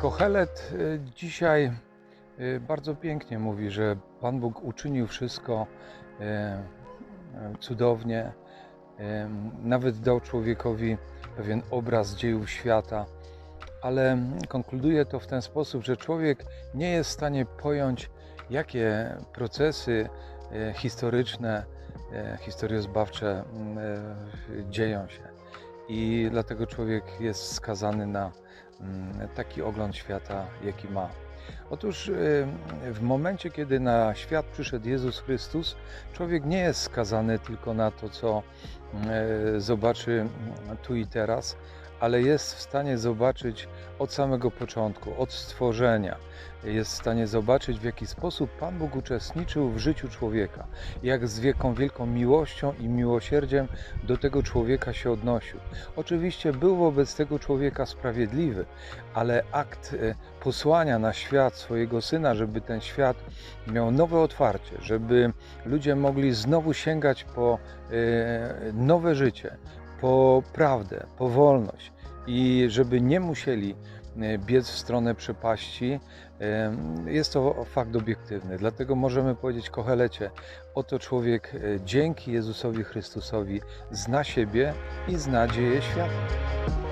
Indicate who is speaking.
Speaker 1: Kohelet y, dzisiaj y, bardzo pięknie mówi, że Pan Bóg uczynił wszystko y, cudownie. Nawet dał człowiekowi pewien obraz dziejów świata, ale konkluduje to w ten sposób, że człowiek nie jest w stanie pojąć, jakie procesy historyczne, historiozbawcze dzieją się. I dlatego człowiek jest skazany na taki ogląd świata, jaki ma. Otóż y, w momencie, kiedy na świat przyszedł Jezus Chrystus, człowiek nie jest skazany tylko na to, co y, zobaczy mm, tu i teraz, ale jest w stanie zobaczyć od samego początku, od stworzenia. Jest w stanie zobaczyć, w jaki sposób Pan Bóg uczestniczył w życiu człowieka, jak z wieką wielką miłością i miłosierdziem do tego człowieka się odnosił. Oczywiście był wobec tego człowieka sprawiedliwy, ale akt e, posłania na świat swojego syna, żeby ten świat miał nowe otwarcie, żeby ludzie mogli znowu sięgać po e, nowe życie, po prawdę, po wolność i żeby nie musieli e, biec w stronę przepaści, jest to fakt obiektywny. Dlatego możemy powiedzieć Kohelecie, oto człowiek dzięki Jezusowi Chrystusowi zna siebie i zna dzieje świata.